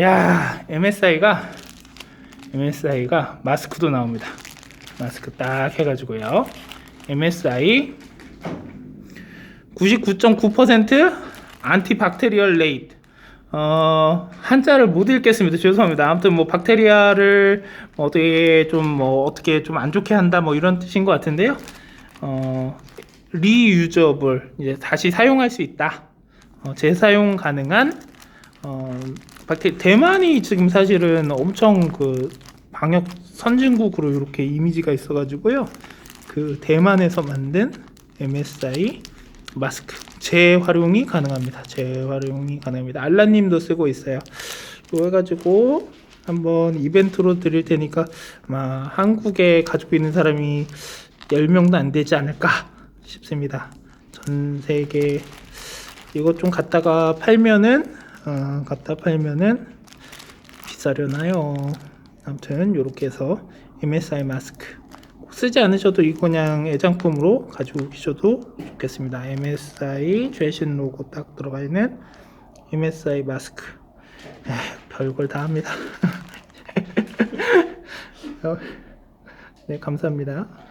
야, MSI가 MSI가 마스크도 나옵니다. 마스크 딱 해가지고요. MSI 99.9% 안티박테리얼 레이트. 어, 한자를 못 읽겠습니다. 죄송합니다. 아무튼 뭐 박테리아를 뭐 어떻게 좀뭐 어떻게 좀 안 좋게 한다 뭐 이런 뜻인 것 같은데요. 어, 리유저블 이제 다시 사용할 수 있다. 어, 재사용 가능한 어, 대만이 지금 사실은 엄청 그 방역 선진국으로 이렇게 이미지가 있어가지고요. 그 대만에서 만든 MSI 마스크 재활용이 가능합니다. 재활용이 가능합니다. 알라님도 쓰고 있어요. 이거 해가지고 한번 이벤트로 드릴 테니까 아마 한국에 가지고 있는 사람이 10명도 안 되지 않을까 싶습니다. 전 세계 이거 좀 갖다가 팔면은 어, 갖다 팔면은 비싸려나요? 아무튼 이렇게 해서 MSI 마스크 꼭 쓰지 않으셔도 이거 그냥 애장품으로 가지고 계셔도 좋겠습니다. MSI 최신 로고 딱 들어가 있는 MSI 마스크 에휴, 별걸 다 합니다. 어, 네 감사합니다.